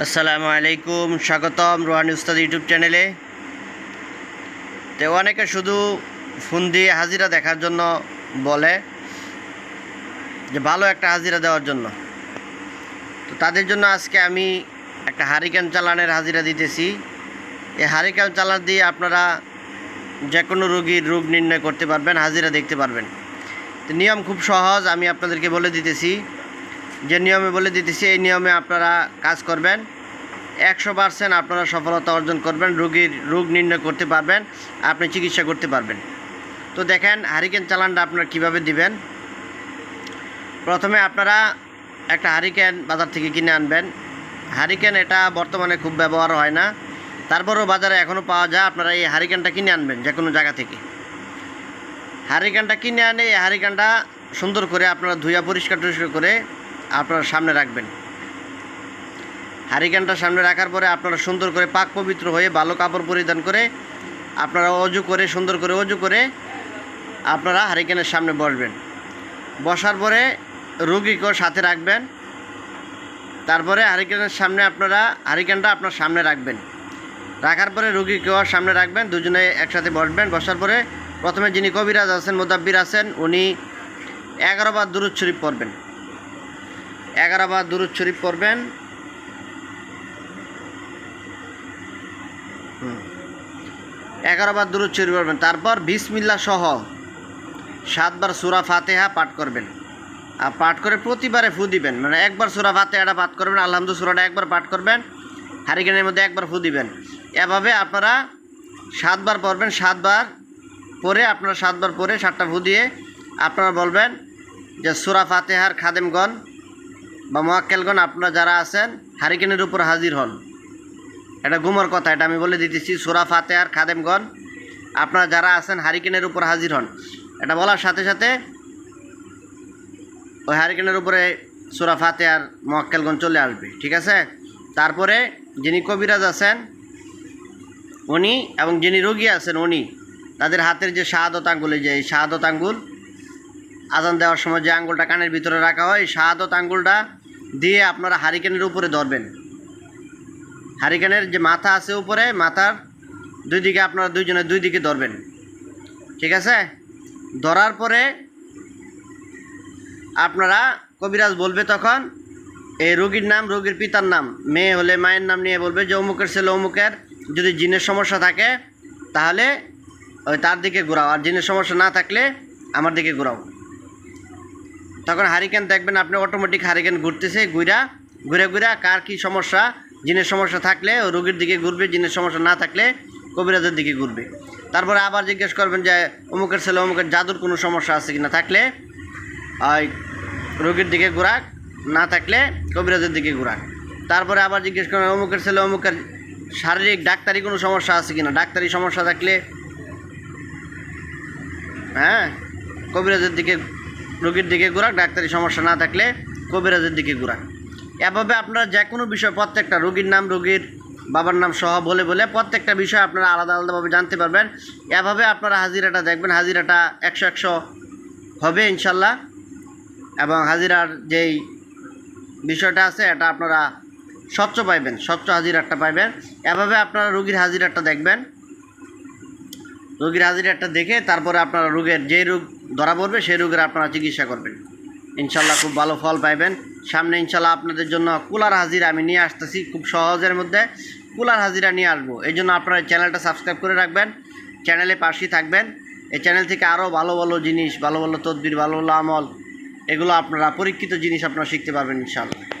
আসসালামু আলাইকুম, স্বাগতম রোহানি উস্তাদ ইউটিউব চ্যানেলে। তো অনেকে শুধু ফোন দিয়ে হাজিরা দেখার জন্য বলে, যে ভালো একটা হাজিরা দেওয়ার জন্য। তো তাদের জন্য আজকে আমি একটা হারিকেন চালানের হাজিরা দিতেছি। এই হারিকেন চালান দিয়ে আপনারা যে কোনো রোগীর রোগ নির্ণয় করতে পারবেন, হাজিরা দেখতে পারবেন। তো নিয়ম খুব সহজ, আমি আপনাদেরকে বলে দিতেছি। যে নিয়মে বলে দিতেছি, এই নিয়মে আপনারা কাজ করবেন। একশো পার্সেন্ট আপনারা সফলতা অর্জন করবেন, রোগীর রোগ নির্ণয় করতে পারবেন, আপনি চিকিৎসা করতে পারবেন। তো দেখেন, হারিকেন চালানটা আপনারা কীভাবে দিবেন? প্রথমে আপনারা একটা হারিকেন বাজার থেকে কিনে আনবেন। হারিকেন এটা বর্তমানে খুব ব্যবহার হয় না। তারপরেও বাজারে এখনও পাওয়া যায়, আপনারা এই হারিকেনটা কিনে আনবেন যে কোনো জায়গা থেকে। হারিকেনটা কিনে আনে এই হারিকেনটা সুন্দর করে আপনারা ধুইয়া পরিষ্কার টরিষ্কার করে আপনারা সামনে রাখবেন। হারিকেনটা সামনে রাখার পরে আপনারা সুন্দর করে পাক পবিত্র হয়ে ভালো কাপড় পরিধান করে আপনারা অজু করে, সুন্দর করে অজু করে আপনারা হারিকেনের সামনে বসবেন। বসার পরে রুগীকেও সাথে রাখবেন। তারপরে হারিকেনের সামনে আপনারা, হারিকেনটা আপনার সামনে রাখবেন। রাখার পরে রুগীকেও সামনে রাখবেন, দুজনে একসাথে বসবেন। বসার পরে প্রথমে যিনি কবিরাজ আছেন, মোদাব্বির আছেন, উনি এগারো বার দুরুদ শরীফ পড়বেন। এগারো বার দুরুদ শরীফ পড়বেন। এগারো বার দুরুদ শরীফ পড়বেন। তারপর বিসমিল্লা সহ সাতবার সুরা ফাতেহা পাঠ করবেন। আর পাঠ করে প্রতিবারে ফু দিবেন। মানে একবার সুরা ফাতেহাটা পাঠ করবেন আলহামদু সুরাটা একবার পাঠ করবেন, হারিকেনের মধ্যে একবার ফু দিবেন। এভাবে আপনারা সাতবার পড়বেন, সাতবার পরে আপনারা সাতবার পরে সাতটা ফু দিয়ে আপনারা বলবেন যে সুরা ফাতেহার খাদেমগণ বা মোয়াক্কেলগণ আপনারা যারা আছেন, হারিকেনের উপর হাজির হন। এটা গুমর কথা, এটা আমি বলে দিতেছি। সুরা ফাতেহার খাদেমগণ, আপনারা যারা আছেন, হারিকেনের উপর হাজির হন। এটা বলার সাথে সাথে ওই হারিকেনের উপরে সুরা ফাতেহার মোয়াক্কেলগণ চলে আসবে, ঠিক আছে? তারপরে যিনি কবিরাজ আছেন, উনি এবং যিনি রোগী আছেন, উনি, তাদের হাতের যে শাহাদত আঙ্গুল যে এই শাহাদত আঙ্গুল, আজান দেওয়ার সময় যে আঙ্গুলটা কানের ভিতরে রাখা হয় শাহাদত আঙ্গুলটা দিয়ে আপনারা হারিকেনের উপরে ধরবেন। হারিকেনের যে মাথা আছে উপরে, মাথার দুই দিকে আপনারা দুইজনে দুই দিকে ধরবেন। ঠিক আছে? ধরার পরে আপনারা কবিরাজ বলবে তখন, এই রোগীর নাম, রোগীর পিতার নাম, মেয়ে হলে মায়ের নাম নিয়ে বলবে, যে অমুকের ছেলে অমুকের যদি জিনের সমস্যা থাকে, তাহলে ওই তার দিকে ঘোরাও, আর জিনের সমস্যা না থাকলে আমার দিকে ঘোরাও। তখন হারিকেন দেখবেন আপনি অটোমেটিক হারিকেন ঘুরতেছে ঘুরা ঘুরে ঘুরে কার কি সমস্যা? জিনের সমস্যা থাকলে রোগীর দিকে ঘুরবে, জিনের সমস্যা না থাকলে কবিরাজের দিকে ঘুরবে। তারপরে আবার জিজ্ঞেস করবেন যে, অমুকের ছেলে, অমুকের জাদুর কোনো সমস্যা আছে কি না থাকলে ওই রোগীর দিকে ঘোরাক, না থাকলে কবিরাজের দিকে ঘোরাক। তারপরে আবার জিজ্ঞেস করবেন, অমুকের ছেলে, অমুকের শারীরিক ডাক্তারি কোনো সমস্যা আছে কিনা? ডাক্তারি সমস্যা থাকলে হ্যাঁ কবিরাজের দিকে রোগীর দিকে ঘোরাক ডাক্তারি সমস্যা না থাকলে কবিরাজের দিকে ঘোরাক এভাবে আপনারা যে কোনো বিষয় প্রত্যেকটা রোগীর নাম, রোগীর বাবার নাম সহ বলে বলে প্রত্যেকটা বিষয় আপনারা আলাদা আলাদাভাবে জানতে পারবেন। এভাবে আপনারা হাজিরাটা দেখবেন, হাজিরাটা একশো একশো হবে ইনশাল্লাহ। এবং হাজিরার যেই বিষয়টা আছে, এটা আপনারা স্বচ্ছ পাইবেন, স্বচ্ছ হাজিরাটা পাইবেন। এভাবে আপনারা রোগীর হাজিরাটা দেখবেন। রোগীর হাজিরাটা দেখে তারপরে আপনারা রোগের যে রোগ ধরা পড়বে, সেই রোগের আপনারা চিকিৎসা করবেন। ইনশাল্লাহ খুব ভালো ফল পাইবেন। সামনে ইনশাল্লাহ আপনাদের জন্য কুলার হাজিরা আমি নিয়ে আসতেছি খুব সহজের মধ্যে। কুলার হাজিরা নিয়ে আসব। এই জন্য আপনারা চ্যানেলটা সাবস্ক্রাইব করে রাখবেন। চ্যানেলে পাশেই থাকবেন। এই চ্যানেল থেকে আরও ভালো ভালো জিনিস, ভালো ভালো তদবির, ভালো ভালো আমল, এগুলো আপনারা পরীক্ষিত জিনিস আপনারা শিখতে পারবেন ইনশাল্লাহ।